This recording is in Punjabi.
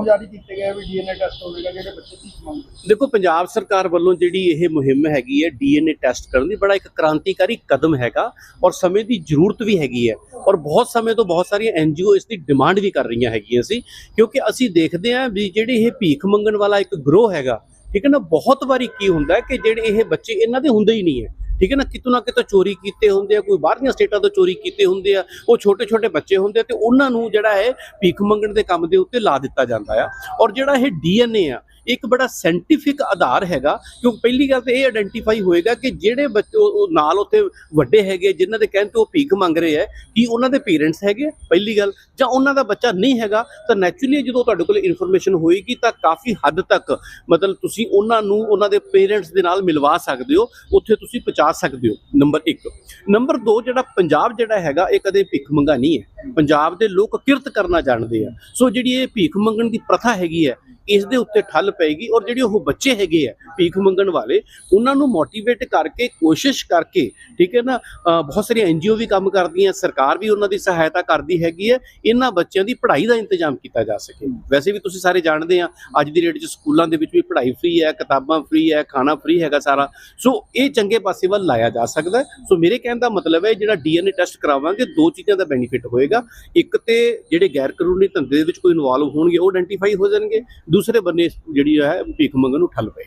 ਹੁਕਮ ਜਾਰੀ ਕੀਤੇ ਗਏ ਵੀ ਡੀਐਨਏ ਟੈਸਟ ਹੋਵੇਗਾ ਜਿਹੜੇ ਬੱਚੇ ਭੀਖ ਮੰਗਦੇ ਦੇਖੋ, ਪੰਜਾਬ ਸਰਕਾਰ ਵੱਲੋਂ ਜਿਹੜੀ ਇਹ ਮੁਹਿੰਮ ਹੈਗੀ ਹੈ ਡੀਐਨਏ ਟੈਸਟ ਕਰਨ ਦੀ ਬੜਾ ਇੱਕ ਕ੍ਰਾਂਤੀਕਾਰੀ ਕਦਮ ਹੈਗਾ ਔਰ ਸਮੇਂ ਦੀ ਜ਼ਰੂਰਤ ਵੀ ਹੈਗੀ ਹੈ ਔਰ ਬਹੁਤ ਸਮੇਂ ਤੋਂ ਬਹੁਤ ਸਾਰੀਆਂ ਐਨਜੀਓ ਇਸ ਦੀ ਡਿਮਾਂਡ ਵੀ ਕਰ ਰਹੀਆਂ ਹੈਗੀਆਂ ਸੀ ਕਿਉਂਕਿ ਅਸੀਂ ਦੇਖਦੇ ਹਾਂ ਵੀ ਜਿਹੜੀ ਇਹ ਭੀਖ ਮੰਗਣ ਵਾਲਾ ਇੱਕ ਗਰੋਹ ਹੈਗਾ, ਠੀਕ ਹੈ ਨਾ, ਬਹੁਤ ਵਾਰੀ ਕੀ ਹੁੰਦਾ ਕਿ ਜਿਹੜੇ ਇਹ ਬੱਚੇ ਇਹਨਾਂ ਦੇ ਹੁੰਦੇ ਹੀ ਨਹੀਂ ਹੈ। ਠੀਕ ਹੈ ਨਾ, ਕਿਤੋਂ ਨਾ ਕਿਤੋਂ ਚੋਰੀ ਕੀਤੇ ਹੁੰਦੇ ਆ, ਕੋਈ ਬਾਹਰਲੀਆਂ ਸਟੇਟਾਂ ਤੋਂ ਚੋਰੀ ਕੀਤੇ ਹੁੰਦੇ ਆ, ਉਹ ਛੋਟੇ ਛੋਟੇ ਬੱਚੇ ਹੁੰਦੇ ਆ ਤੇ ਉਹਨਾਂ ਨੂੰ ਜਿਹੜਾ ਹੈ ਭੀਖ ਮੰਗਣ ਦੇ ਕੰਮ ਦੇ ਉੱਤੇ ਲਾ ਦਿੱਤਾ ਜਾਂਦਾ ਆ। ਔਰ ਜਿਹੜਾ ਇਹ ਡੀਐਨਏ ਆ ਇੱਕ ਬੜਾ ਸਾਇੰਟੀਫਿਕ ਆਧਾਰ ਹੈਗਾ, ਕਿਉਂਕਿ ਪਹਿਲੀ ਗੱਲ ਤੇ ਇਹ ਆਇਡੈਂਟੀਫਾਈ ਹੋਏਗਾ ਕਿ ਜਿਹੜੇ ਬੱਚੇ, ਉਹ- ਨਾਲ ਉੱਥੇ ਵੱਡੇ ਹੈਗੇ ਜਿਨ੍ਹਾਂ ਦੇ ਕਹਿਣ ਤੇ ਉਹ ਭੀਖ ਮੰਗ ਰਹੇ ਹੈ ਕਿ ਉਹਨਾਂ ਦੇ ਪੇਰੈਂਟਸ ਹੈਗੇ ਆ? ਪਹਿਲੀ ਗੱਲ, ਜਾਂ ਉਹਨਾਂ ਦਾ ਬੱਚਾ ਨਹੀਂ ਹੈਗਾ, ਤਾਂ ਨੈਚੁਰਲੀ ਜਦੋਂ ਤੁਹਾਡੇ ਕੋਲ ਇਨਫੋਰਮੇਸ਼ਨ ਹੋਏਗੀ, ਤਾਂ ਕਾਫੀ ਹੱਦ ਤੱਕ ਮਤਲਬ ਤੁਸੀਂ ਉਹਨਾਂ ਨੂੰ, ਉਹਨਾਂ ਦੇ ਪੇਰੈਂਟਸ ਦੇ ਨਾਲ ਮਿਲਵਾ ਸਕਦੇ ਹੋ, ਉੱਥੇ ਤੁਸੀਂ ਪਹੁੰਚਾ ਸਕਦੇ ਹੋ, ਨੰਬਰ 1 ਨੰਬਰ 2 ਜਿਹੜਾ ਪੰਜਾਬ ਜਿਹੜਾ ਹੈਗਾ, ਇਹ ਕਦੇ ਭਿੱਖ ਮੰਗਾ ਨਹੀਂ ਹੈ ਪੰਜਾਬ ਦੇ ਲੋਕ ਕਿਰਤ ਕਰਨਾ ਜਾਣਦੇ ਆ। ਸੋ ਜਿਹੜੀ ਇਹ ਭੀਖ ਮੰਗਣ ਦੀ ਪ੍ਰਥਾ ਹੈਗੀ ਹੈ, ਇਸ ਦੇ ਉੱਤੇ ਠੱਲ ਪਏਗੀ ਔਰ ਜਿਹੜੇ ਉਹ ਬੱਚੇ ਹੈਗੇ ਆ ਭੀਖ ਮੰਗਣ ਵਾਲੇ, ਉਹਨਾਂ ਨੂੰ ਮੋਟੀਵੇਟ ਕਰਕੇ, ਕੋਸ਼ਿਸ਼ ਕਰਕੇ, ਠੀਕ ਹੈ ਨਾ ਬਹੁਤ ਸਾਰੀਆਂ ਐਨਜੀਓ ਵੀ ਕੰਮ ਕਰਦੀਆਂ, ਸਰਕਾਰ ਵੀ ਉਹਨਾਂ ਦੀ ਸਹਾਇਤਾ ਕਰਦੀ ਹੈਗੀ ਹੈ, ਇਹਨਾਂ ਬੱਚਿਆਂ ਦੀ ਪੜ੍ਹਾਈ ਦਾ ਇੰਤਜ਼ਾਮ ਕੀਤਾ ਜਾ ਸਕੇ। ਵੈਸੇ ਵੀ ਤੁਸੀਂ ਸਾਰੇ ਜਾਣਦੇ ਆ, ਅੱਜ ਦੀ ਡੇਟ 'ਚ ਸਕੂਲਾਂ ਦੇ ਵਿੱਚ ਵੀ ਪੜ੍ਹਾਈ ਫ੍ਰੀ ਹੈ, ਕਿਤਾਬਾਂ ਫ੍ਰੀ ਹੈ, ਖਾਣਾ ਫ੍ਰੀ ਹੈਗਾ ਸਾਰਾ। ਸੋ ਇਹ ਚੰਗੇ ਪਾਸੇ ਵੱਲ ਲਾਇਆ ਜਾ ਸਕਦਾ ਸੋ ਮੇਰੇ ਕਹਿਣ ਦਾ ਮਤਲਬ ਹੈ, ਜਿਹੜਾ ਡੀਐਨਏ ਟੈਸਟ ਕਰਾਵਾਂਗੇ, ਦੋ ਚੀਜ਼ਾਂ ਦਾ ਬੈਨੀਫਿਟ ਹੋਏਗਾ। ਇੱਕ ਤੇ ਜਿਹੜੇ ਗੈਰ ਕਾਨੂੰਨੀ ਧੰਦੇ ਦੇ ਵਿੱਚ ਕੋਈ ਇਨਵੋਲਵ ਹੋਣਗੇ, ਉਹ ਆਇਡੈਂਟੀਫਾਈ ਹੋ ਜਾਣਗੇ। ਦੂਸਰੇ ਬੰਨੇ ਜਿਹੜੀ ਹੈ ਭੀਖ ਮੰਗਣ ਨੂੰ ਠੱਲ ਪਏ